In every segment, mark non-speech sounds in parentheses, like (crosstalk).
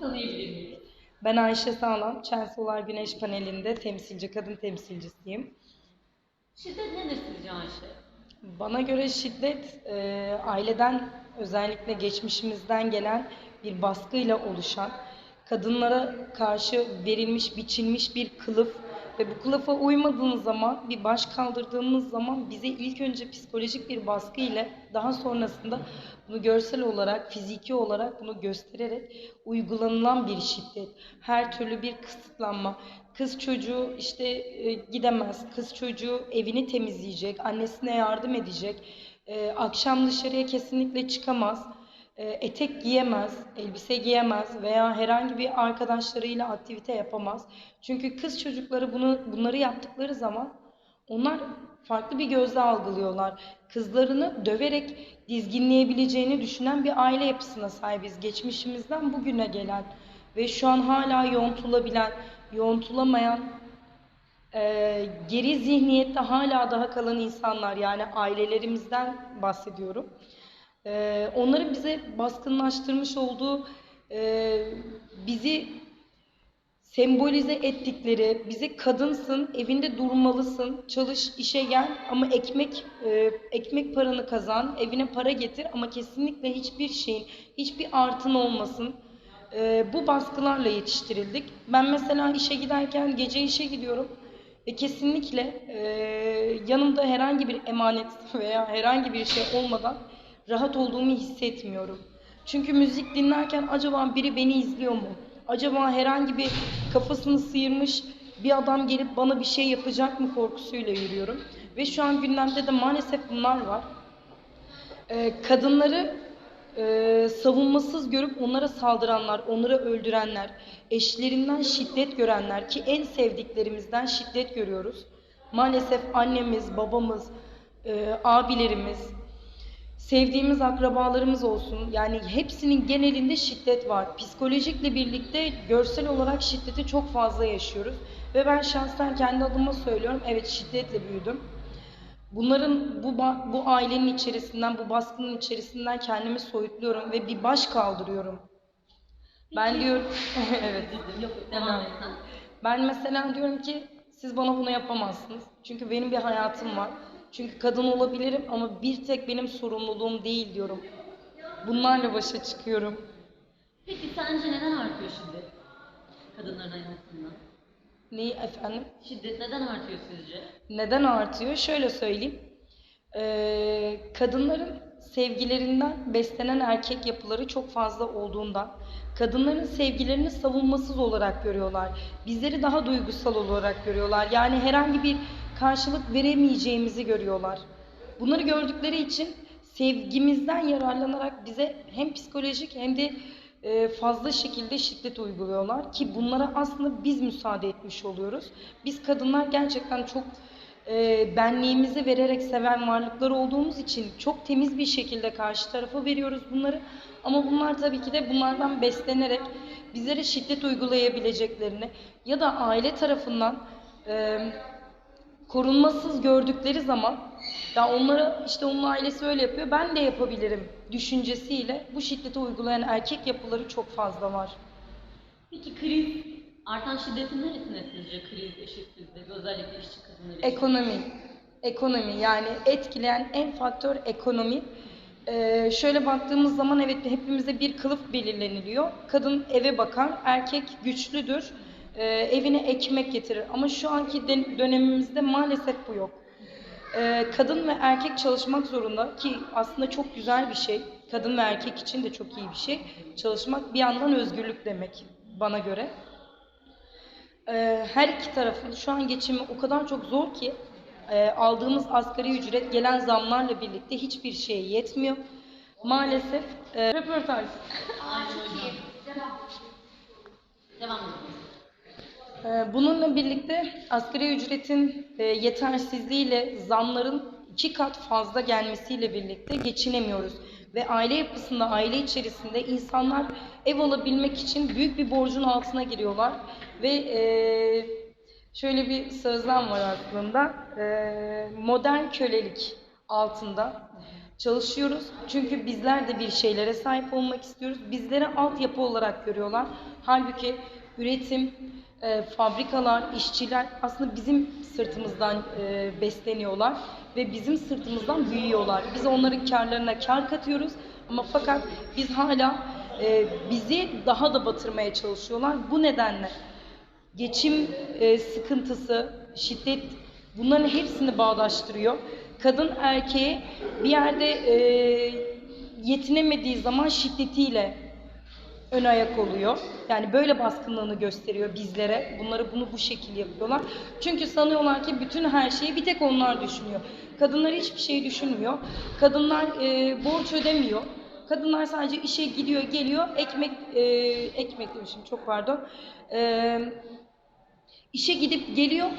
sizi tanıyabilir miyiz? Ben Ayşe Sağlam, Çen Solar Güneş Paneli'nde temsilci, kadın temsilcisiyim. Şiddet nedir sizce Ayşe? Bana göre şiddet e, aileden özellikle geçmişimizden gelen bir baskıyla oluşan, kadınlara karşı verilmiş, biçilmiş bir kılıf ve bu kılıfa uymadığımız zaman, bir baş kaldırdığımız zaman bize ilk önce psikolojik bir baskı ile daha sonrasında bunu görsel olarak, fiziki olarak bunu göstererek uygulanılan bir şiddet. Her türlü bir kısıtlanma. Kız çocuğu işte e, gidemez, kız çocuğu evini temizleyecek, annesine yardım edecek, e, akşam dışarıya kesinlikle çıkamaz, etek giyemez, elbise giyemez veya herhangi bir arkadaşlarıyla aktivite yapamaz. Çünkü kız çocukları bunu bunları yaptıkları zaman onlar farklı bir gözle algılıyorlar. Kızlarını döverek dizginleyebileceğini düşünen bir aile yapısına sahibiz. Geçmişimizden bugüne gelen ve şu an hala yoğuntulabilen, yoğuntulamayan, e, geri zihniyette hala daha kalan insanlar yani ailelerimizden bahsediyorum. E, onların bize baskınlaştırmış olduğu, e, bizi sembolize ettikleri, bize kadınsın, evinde durmalısın, çalış, işe gel ama ekmek e, ekmek paranı kazan, evine para getir ama kesinlikle hiçbir şeyin, hiçbir artın olmasın. E, bu baskılarla yetiştirildik. Ben mesela işe giderken gece işe gidiyorum ve kesinlikle e, yanımda herhangi bir emanet (laughs) veya herhangi bir şey olmadan rahat olduğumu hissetmiyorum. Çünkü müzik dinlerken acaba biri beni izliyor mu? Acaba herhangi bir kafasını sıyırmış bir adam gelip bana bir şey yapacak mı korkusuyla yürüyorum. Ve şu an gündemde de maalesef bunlar var. Ee, kadınları e, savunmasız görüp onlara saldıranlar, onları öldürenler, eşlerinden şiddet görenler ki en sevdiklerimizden şiddet görüyoruz. Maalesef annemiz, babamız, e, abilerimiz, sevdiğimiz akrabalarımız olsun. Yani hepsinin genelinde şiddet var. Psikolojikle birlikte görsel olarak şiddeti çok fazla yaşıyoruz. Ve ben şahsen kendi adıma söylüyorum. Evet şiddetle büyüdüm. Bunların bu bu ailenin içerisinden, bu baskının içerisinden kendimi soyutluyorum ve bir baş kaldırıyorum. Ben diyorum (laughs) evet. Yok devam et. Ben mesela diyorum ki siz bana bunu yapamazsınız. Çünkü benim bir hayatım var. Çünkü kadın olabilirim ama bir tek benim sorumluluğum değil diyorum. Bunlarla başa çıkıyorum. Peki sence neden artıyor şiddet? Kadınların hayatında. Neyi efendim? Şiddet neden artıyor sizce? Neden artıyor? Şöyle söyleyeyim. Ee, kadınların sevgilerinden beslenen erkek yapıları çok fazla olduğundan kadınların sevgilerini savunmasız olarak görüyorlar. Bizleri daha duygusal olarak görüyorlar. Yani herhangi bir karşılık veremeyeceğimizi görüyorlar. Bunları gördükleri için sevgimizden yararlanarak bize hem psikolojik hem de e, fazla şekilde şiddet uyguluyorlar ki bunlara aslında biz müsaade etmiş oluyoruz. Biz kadınlar gerçekten çok e, benliğimizi vererek seven varlıklar olduğumuz için çok temiz bir şekilde karşı tarafa veriyoruz bunları. Ama bunlar tabii ki de bunlardan beslenerek bizlere şiddet uygulayabileceklerini ya da aile tarafından e, korunmasız gördükleri zaman ya onlara işte onun ailesi öyle yapıyor ben de yapabilirim düşüncesiyle bu şiddeti uygulayan erkek yapıları çok fazla var. Peki kriz, artan şiddetin neresinde sizce kriz, eşitsizlik, özellikle işçi kadınları için? Ekonomi. Ekonomi yani etkileyen en faktör ekonomi. Ee, şöyle baktığımız zaman evet hepimize bir kılıf belirleniliyor. Kadın eve bakar, erkek güçlüdür, ee, evine ekmek getirir. Ama şu anki de- dönemimizde maalesef bu yok. Ee, kadın ve erkek çalışmak zorunda ki aslında çok güzel bir şey. Kadın ve erkek için de çok iyi bir şey. Çalışmak bir yandan özgürlük demek bana göre. Ee, her iki tarafın şu an geçimi o kadar çok zor ki e, aldığımız asgari ücret gelen zamlarla birlikte hiçbir şeye yetmiyor. Maalesef e, röportaj. Aynen hocam. Devam edelim. Ee, Bununla birlikte asgari ücretin e, yetersizliğiyle zamların iki kat fazla gelmesiyle birlikte geçinemiyoruz. Ve aile yapısında, aile içerisinde insanlar ev alabilmek için büyük bir borcun altına giriyorlar. Ve e, şöyle bir sözlem var aslında, e, modern kölelik altında çalışıyoruz. Çünkü bizler de bir şeylere sahip olmak istiyoruz. Bizlere altyapı olarak görüyorlar. Halbuki üretim, e, fabrikalar, işçiler aslında bizim sırtımızdan e, besleniyorlar ve bizim sırtımızdan büyüyorlar. Biz onların karlarına kar katıyoruz ama fakat biz hala e, bizi daha da batırmaya çalışıyorlar. Bu nedenle geçim e, sıkıntısı, şiddet bunların hepsini bağdaştırıyor. Kadın erkeğe bir yerde e, yetinemediği zaman şiddetiyle ön ayak oluyor. Yani böyle baskınlığını gösteriyor bizlere. Bunları bunu bu şekilde yapıyorlar. Çünkü sanıyorlar ki bütün her şeyi bir tek onlar düşünüyor. Kadınlar hiçbir şey düşünmüyor. Kadınlar e, borç ödemiyor. Kadınlar sadece işe gidiyor, geliyor. Ekmek e, ekmek demişim çok pardon. E, işe gidip geliyor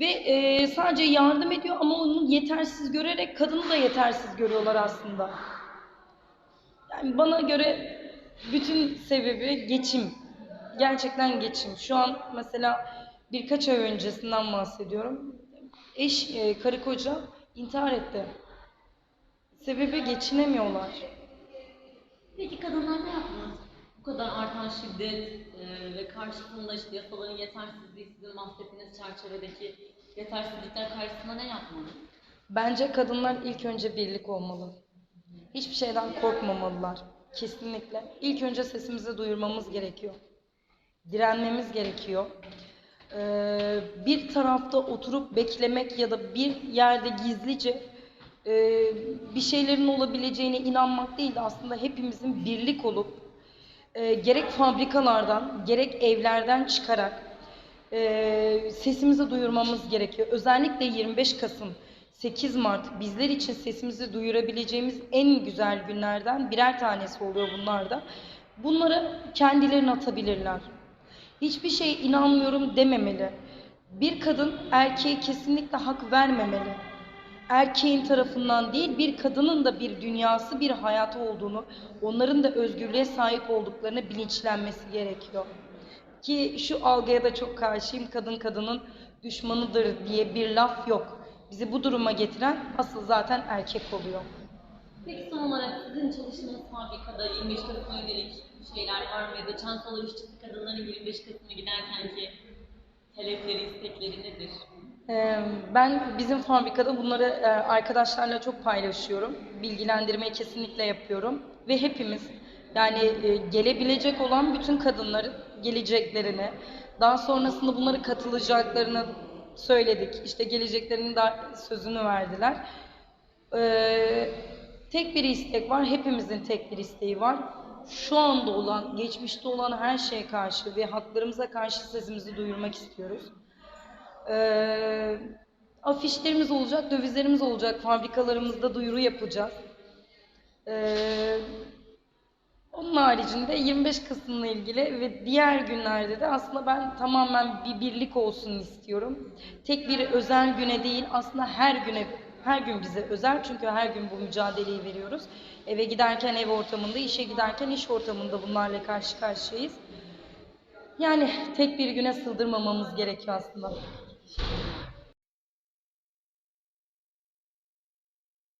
ve e, sadece yardım ediyor ama onu yetersiz görerek kadını da yetersiz görüyorlar aslında. Yani bana göre bütün sebebi geçim. Gerçekten geçim. Şu an mesela birkaç ay öncesinden bahsediyorum. Eş, e, karı koca intihar etti. Sebebi geçinemiyorlar. Peki kadınlar ne yapmalı? Bu kadar artan şiddet e, ve karşısında işte yasaların yetersizliği, sizin bahsettiğiniz çerçevedeki yetersizlikler karşısında ne yapmalı? Bence kadınlar ilk önce birlik olmalı. Hiçbir şeyden korkmamalılar. Kesinlikle. İlk önce sesimizi duyurmamız gerekiyor. Direnmemiz gerekiyor. Ee, bir tarafta oturup beklemek ya da bir yerde gizlice e, bir şeylerin olabileceğine inanmak değil de aslında hepimizin birlik olup e, gerek fabrikalardan gerek evlerden çıkarak e, sesimizi duyurmamız gerekiyor. Özellikle 25 Kasım 8 Mart bizler için sesimizi duyurabileceğimiz en güzel günlerden birer tanesi oluyor bunlar da. Bunları kendilerine atabilirler. Hiçbir şey inanmıyorum dememeli. Bir kadın erkeğe kesinlikle hak vermemeli. Erkeğin tarafından değil, bir kadının da bir dünyası, bir hayatı olduğunu, onların da özgürlüğe sahip olduklarını bilinçlenmesi gerekiyor. Ki şu algıya da çok karşıyım, kadın kadının düşmanıdır diye bir laf yok. Bizi bu duruma getiren asıl zaten erkek oluyor. Peki son olarak sizin çalıştığınız fabrikada 25 Kasım'a yönelik şeyler var mı? Ya da Çantalar işçisi kadınların 25 Kasım'a giderken ki talepleri, istekleri nedir? Ee, Ben bizim fabrikada bunları e, arkadaşlarla çok paylaşıyorum. Bilgilendirmeyi kesinlikle yapıyorum. Ve hepimiz yani e, gelebilecek olan bütün kadınların geleceklerini, daha sonrasında bunları katılacaklarını söyledik. İşte geleceklerinin de sözünü verdiler. Ee, tek bir istek var, hepimizin tek bir isteği var. Şu anda olan, geçmişte olan her şeye karşı ve haklarımıza karşı sesimizi duyurmak istiyoruz. Ee, afişlerimiz olacak, dövizlerimiz olacak, fabrikalarımızda duyuru yapacağız. Ee, onun haricinde 25 Kasım'la ilgili ve diğer günlerde de aslında ben tamamen bir birlik olsun istiyorum. Tek bir özel güne değil, aslında her güne, her gün bize özel çünkü her gün bu mücadeleyi veriyoruz. Eve giderken ev ortamında, işe giderken iş ortamında bunlarla karşı karşıyayız. Yani tek bir güne sığdırmamamız gerekiyor aslında.